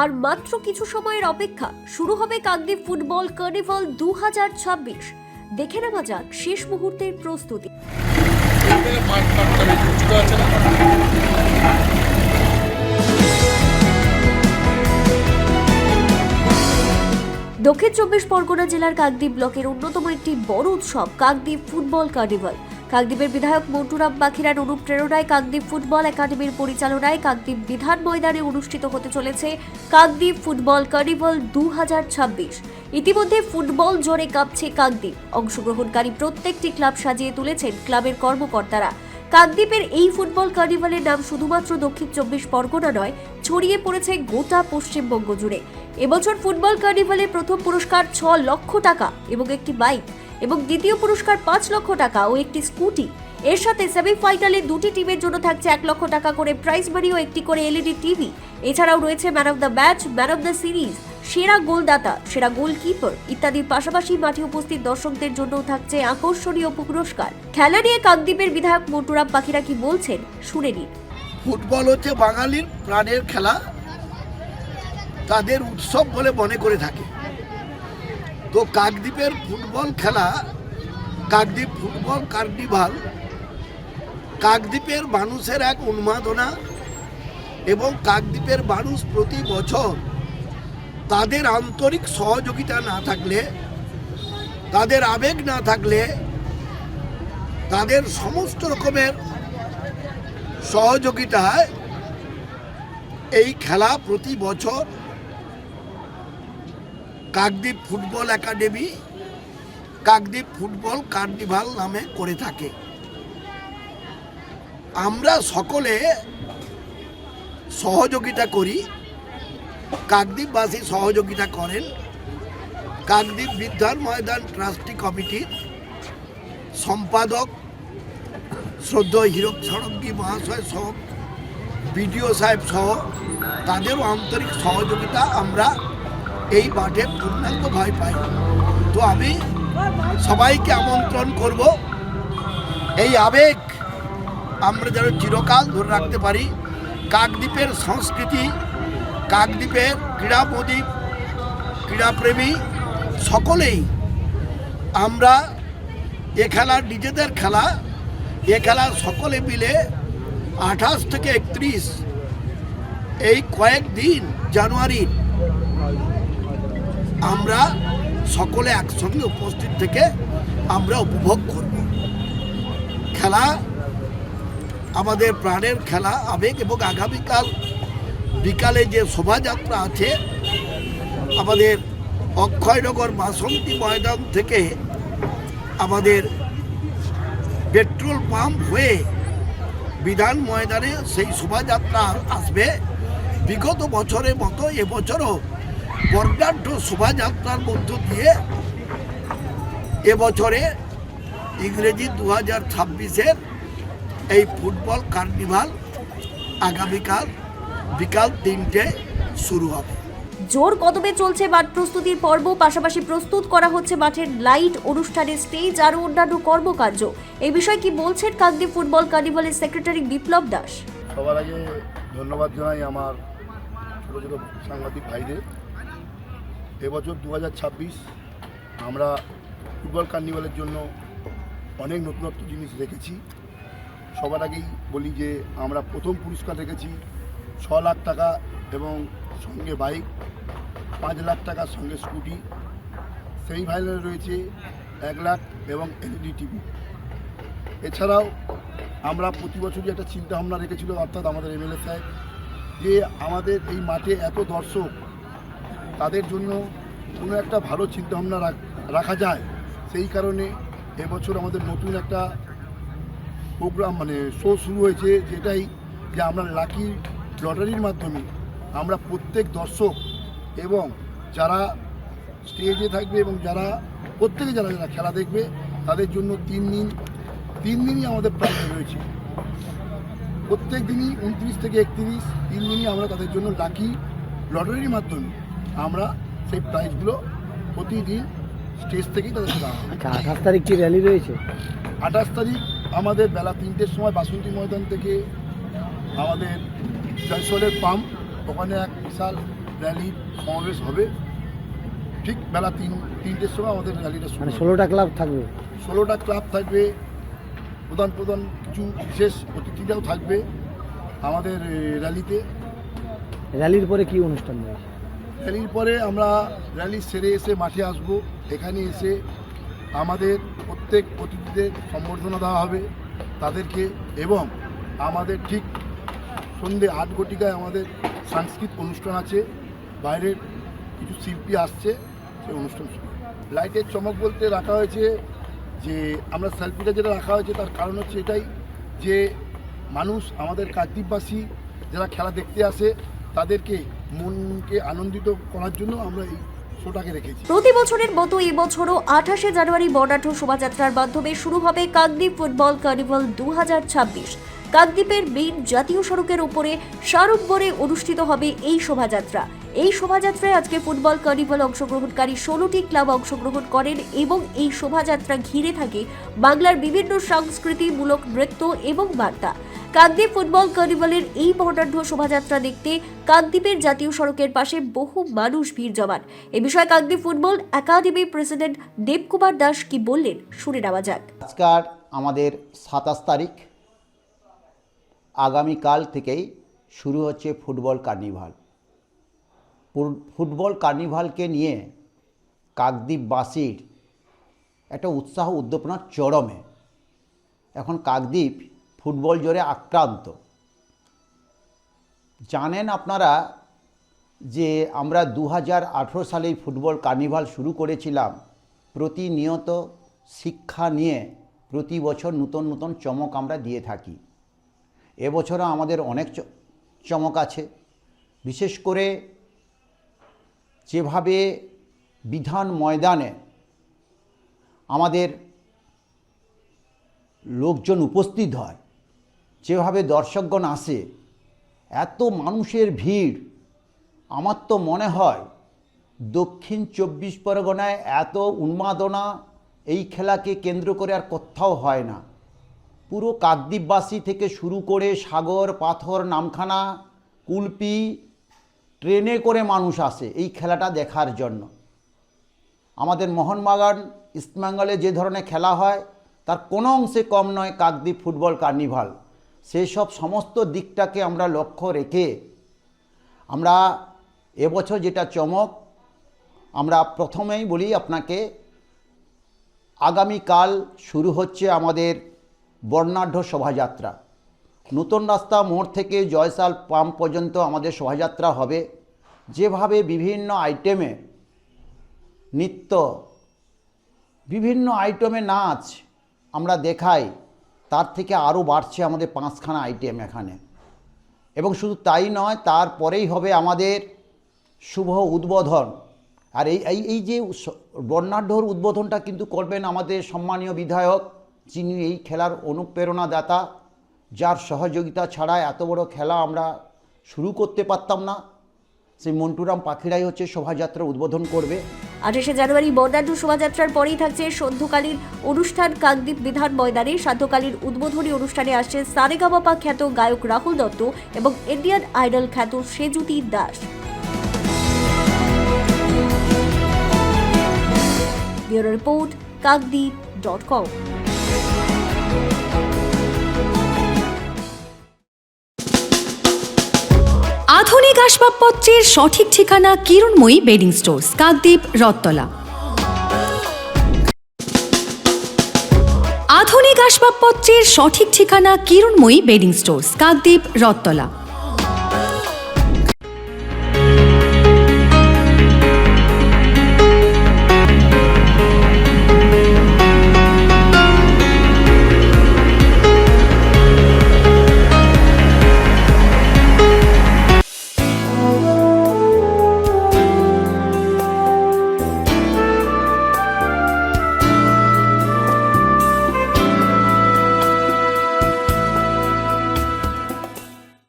আর মাত্র কিছু সময়ের অপেক্ষা শুরু হবে কাকদ্বীপ ফুটবল কার্নিভাল দু হাজার ছাব্বিশ। দেখে নেওয়া যাক শেষ মুহূর্তের প্রস্তুতি। দক্ষিণ চব্বিশ পরগনা জেলার কাকদ্বীপ ব্লকের অন্যতম একটি বড় উৎসব, কাকদ্বীপ ফুটবল কার্নিভাল। কাকদ্বীপের বিধায়ক মন্টুরাম পাখিরার অনুপ্রেরণায় কাকদ্বীপ ফুটবল একাডেমির পরিচালনায় কাকদ্বীপ বিধান ময়দানে অনুষ্ঠিত হতে চলেছে কাকদ্বীপ ফুটবল কার্নিভাল দু হাজার ছাব্বিশ। ইতিমধ্যে ফুটবল জোরে কাঁপছে কাকদ্বীপ। অংশগ্রহণকারী প্রত্যেকটি ক্লাব সাজিয়ে তুলেছেন ক্লাবের কর্মকর্তারা। কাকদ্বীপের এই ফুটবল কার্নিভালের নাম শুধুমাত্র দক্ষিণ চব্বিশ পরগনা নয়, ছড়িয়ে পড়েছে গোটা পশ্চিমবঙ্গ জুড়ে। এবছর ফুটবল কার্নিভালের প্রথম পুরস্কার ছ লক্ষ টাকা এবং একটি বাইক এবং দ্বিতীয় পুরস্কার পাঁচ লক্ষ টাকা ও একটি স্কুটি। এর সাথে সেমিফাইনালে দুটি টিমের জন্য থাকছে এক লক্ষ টাকা করে প্রাইজ মানি ও একটি করে এলইডি টিভি। এছাড়াও রয়েছে man of the match man of the series সেরা গোলদাতা, সেরা গোলকিপার ইত্যাদির পাশাপাশি মাঠে উপস্থিত দর্শকদের জন্যও থাকছে আকর্ষণীয় পুরস্কার। খেলা নিয়ে কাকদ্বীপের বিধায়ক মন্টুরাম পাখিরা কি বলছেন, শুনে নিন। ফুটবল হচ্ছে বাঙালির প্রাণের খেলা। তাদের উৎসব বলে মনে করে থাকে। তো কাকদ্বীপের ফুটবল খেলা, কাকদ্বীপ ফুটবল কার্নিভাল, কাকদ্বীপের মানুষের এক উন্মাদনা এবং কাকদ্বীপের মানুষ প্রতি বছর তাদের আন্তরিক সহযোগিতা না থাকলে, তাদের আবেগ না থাকলে, তাদের সমস্ত রকমের সহযোগিতায় এই খেলা প্রতি বছর Kakdwip football academy, Kakdwip football carnival নামে করে থাকে। আমরা সকলে সহযোগিতা করি। কাকদ্বীপবাসী সহযোগিতা করেন। কাকদ্বীপ বিদ্যার ময়দান ট্রাস্টি কমিটির সম্পাদক শ্রদ্ধেয় হীরক সড়ঙ্গী মহাশয় সহ বিডিও সাহেব সহ তাদেরও আন্তরিক সহযোগিতা আমরা এই মাঠে পূর্ণাঙ্গ ভয় পাই। তো আমি সবাইকে আমন্ত্রণ করব। এই আবেগ আমরা যেন চিরকাল ধরে রাখতে পারি। কাকদ্বীপের সংস্কৃতি কাকদ্বীপের ক্রীড়াপদী ক্রীড়াপ্রেমী সকলেই আমরা এ খেলা, নিজেদের খেলা, এ খেলা সকলে মিলে আঠাশ থেকে একত্রিশ এই কয়েকদিন জানুয়ারির আমরা সকলে একসঙ্গে উপস্থিত থেকে আমরা উপভোগ করব। খেলা, আমাদের প্রাণের খেলা, আবেগ এবং আগামীকাল বিকালে যে শোভাযাত্রা আছে, আমাদের অক্ষয়নগর বাসন্তী ময়দান থেকে আমাদের পেট্রোল পাম্প হয়ে বিধান ময়দানে সেই শোভাযাত্রা আসবে। বিগত বছরের মতো এবছরও বর্ণাঢ্য শোভাযাত্রার মধ্য দিয়ে এবছরে ইংরেজি দু হাজার ছাব্বিশের এই ফুটবল কার্নিভাল আগামীকাল বিকাল তিনটে শুরু হবে। জোর কদমে চলছে মাঠ প্রস্তুতির পর্ব পাশাপাশি প্রস্তুত করা হচ্ছে মাঠের লাইট অনুষ্ঠানের স্টেজ আরও অন্যান্য কর্মকাণ্ড। এই বিষয়ে কি বলছেন কাকদ্বীপ ফুটবল কার্নিভালের সেক্রেটারি বিপ্লব দাস? সবার আগে ধন্যবাদ জানাই আমার ছোটো ছোটো সাংবাদিক ভাইদের। এবছর দু হাজার ছাব্বিশ আমরা ফুটবল কার্নিভালের জন্য অনেক নতুনত্ব জিনিস রেখেছি সবার আগেই বলি যে আমরা প্রথম পুরস্কার রেখেছি ছ লাখ টাকা এবং সঙ্গে বাইক, পাঁচ লাখ টাকার সঙ্গে স্কুটি, সেই ফাইনালে রয়েছে এক লাখ এবং এলইডি টিভি এছাড়াও আমরা প্রতি বছরই একটা চিন্তা ভাবনা রেখেছিল অর্থাৎ আমাদের এমএলএ সাহেব, যে আমাদের এই মাঠে এত দর্শক, তাদের জন্য কোনো একটা ভালো চিন্তাভাবনা রাখা যায়। সেই কারণে এবছর আমাদের নতুন একটা প্রোগ্রাম মানে শো শুরু হয়েছে, যেটাই যে আমরা লাকি লটারির মাধ্যমে আমরা প্রত্যেক দর্শক এবং যারা স্টেজে থাকবে এবং যারা প্রত্যেকে যারা যারা খেলা দেখবে তাদের জন্য তিন দিন তিন দিনই আমাদের প্রাইজ রয়েছে। প্রত্যেক দিনই উনত্রিশ থেকে একত্রিশ তিন দিনই আমরা তাদের জন্য লাকি লটারির মাধ্যমে আমরা সেই প্রাইজগুলো প্রতিদিন স্টেজ থেকেই তাদেরকে দেওয়া আচ্ছা আঠাশ তারিখ কি র্যালি রয়েছে? আঠাশ তারিখ আমাদের বেলা তিনটের সময় বাসন্তী ময়দান থেকে আমাদের জয়সলের পাম্প ওখানে এক বিশাল র্যালির সমাবেশ হবে। ঠিক বেলা তিন তিনটের সময় আমাদের র্যালিটা শুরু মানে ষোলোটা ক্লাব থাকবে। ষোলোটা ক্লাব থাকবে। প্রধান প্রধান কিছু বিশেষ অতিথিরাও থাকবে আমাদের র্যালিতে র্যালির পরে কি অনুষ্ঠান রয়েছে র্যালির পরে আমরা র্যালি সেরে এসে মাঠে আসব। এখানে এসে আমাদের প্রত্যেক অতিথিদের সম্বর্ধনা দেওয়া হবে তাদেরকে এবং আমাদের ঠিক সন্ধে আট ঘটিকায় আমাদের সাংস্কৃতিক অনুষ্ঠান আছে বাইরের কিছু শিল্পী আসছে, সেই অনুষ্ঠান লাইটের চমক বলতে রাখা হয়েছে যে, আমরা সেলফিটা যেটা রাখা হয়েছে তার কারণ হচ্ছে এটাই যে, মানুষ আমাদের কাকদ্বীপবাসী যারা খেলা দেখতে আসে, তাদেরকে মনকে আনন্দিত করার জন্য আমরা এই শোটাকে রেখেছি। প্রতি বছরের মতো এবছরও আঠাশে জানুয়ারি বর্ণাঢ্য শোভাযাত্রার মাধ্যমে শুরু হবে কাকদ্বীপ ফুটবল কার্নিভাল দু কাকদ্বীপের মেইন জাতীয় সড়কের উপরে সারম্বরে অনুষ্ঠিত হবে এই শোভাযাত্রা। এই শোভাযাত্রায় আজকে ফুটবল কার্নিভাল অংশগ্রহণকারী ষোলোটি ক্লাব অংশগ্রহণ করেন এবং এই শোভাযাত্রা ঘিরে থাকে বাংলার বিভিন্ন সংস্কৃতিমূলক নৃত্য এবং বার্তা। কাকদ্বীপ ফুটবল কার্নিভালের এই বর্ণাঢ্য শোভাযাত্রা দেখতে কাকদ্বীপের জাতীয় সড়কের পাশে বহু মানুষ ভিড় জমান। এ বিষয়ে Kakdwip football academy president Debkumar Das কি বললেন, শুনে নেওয়া যাক। আজকাল আমাদের সাতাশ তারিখ আগামীকাল থেকেই শুরু হচ্ছে ফুটবল কার্নিভাল। ফুটবল কার্নিভালকে নিয়ে কাকদ্বীপবাসীর একটা উৎসাহ উদ্দীপনা চরমে। এখন কাকদ্বীপ ফুটবল জোরে আক্রান্ত। জানেন আপনারা যে আমরা দু হাজার সালে ফুটবল কার্নিভাল শুরু করেছিলাম, প্রতিনিয়ত শিক্ষা নিয়ে প্রতি বছর নতুন নতুন চমক আমরা দিয়ে থাকি। এবছরও আমাদের অনেক চমক আছে। বিশেষ করে যেভাবে বিধান ময়দানে আমাদের লোকজন উপস্থিত হয়, যেভাবে দর্শকগণ আসে, এত মানুষের ভিড়, আমার তো মনে হয় দক্ষিণ চব্বিশ পরগনায় এত উন্মাদনা এই খেলাকে কেন্দ্র করে আর কোথাও হয় না। পুরো কাকদ্বীপবাসী থেকে শুরু করে সাগর, পাথর, নামখানা, কুলপি, ট্রেনে করে মানুষ আসে এই খেলাটা দেখার জন্য। আমাদের মোহনবাগান ইস্টবেঙ্গলে যে ধরনের খেলা হয়, তার কোনো অংশে কম নয় কাকদ্বীপ ফুটবল কার্নিভাল। সেই সব সমস্ত দিকটাকে আমরা লক্ষ্য রেখে আমরা এবছর যেটা চমক, আমরা প্রথমেই বলি আপনাকে, আগামীকাল শুরু হচ্ছে আমাদের বর্ণাঢ্য শোভাযাত্রা। নতুন রাস্তা মোড় থেকে জয়সাল পাম্প পর্যন্ত আমাদের শোভাযাত্রা হবে। যেভাবে বিভিন্ন আইটেমে নৃত্য, বিভিন্ন আইটেমে নাচ আমরা দেখাই, তার থেকে আরও বাড়ছে আমাদের পাঁচখানা আইটেম এখানে। এবং শুধু তাই নয়, তারপরেই হবে আমাদের শুভ উদ্বোধন। আর এই এই যে বর্ণাঢ্যর উদ্বোধনটা কিন্তু করবেন আমাদের সম্মানীয় বিধায়ক যিনি এই খেলার অনুপ্রেরণাদাতা, যার সহযোগিতা ছাড়া এত বড় খেলা আমরা শুরু করতে পারতাম না, সেই মন্টুরাম পাখিরাই হচ্ছে শোভাযাত্রা উদ্বোধন করবে। আঠাশে জানুয়ারি বর্ণাঢ্য শোভাযাত্রার পরেই থাকছে সন্ধ্যকালীন অনুষ্ঠান কাকদ্বীপ বিধান ময়দানে। সান্ধ্যকালীন উদ্বোধনী অনুষ্ঠানে আসছে সারেগামাপা খ্যাত গায়ক রাহুল দত্ত এবং ইন্ডিয়ান আইডল খ্যাত Sejuti Das. Report Kakdwip dot com. আসবাবপত্রের সঠিক ঠিকানা কিরণময়ী বেডিং স্টোর্স, কাকদ্বীপ রত্তলা আধুনিক আসবাবপত্রের সঠিক ঠিকানা কিরণময়ী বেডিং স্টোর্স, কাকদ্বীপ রত্তলা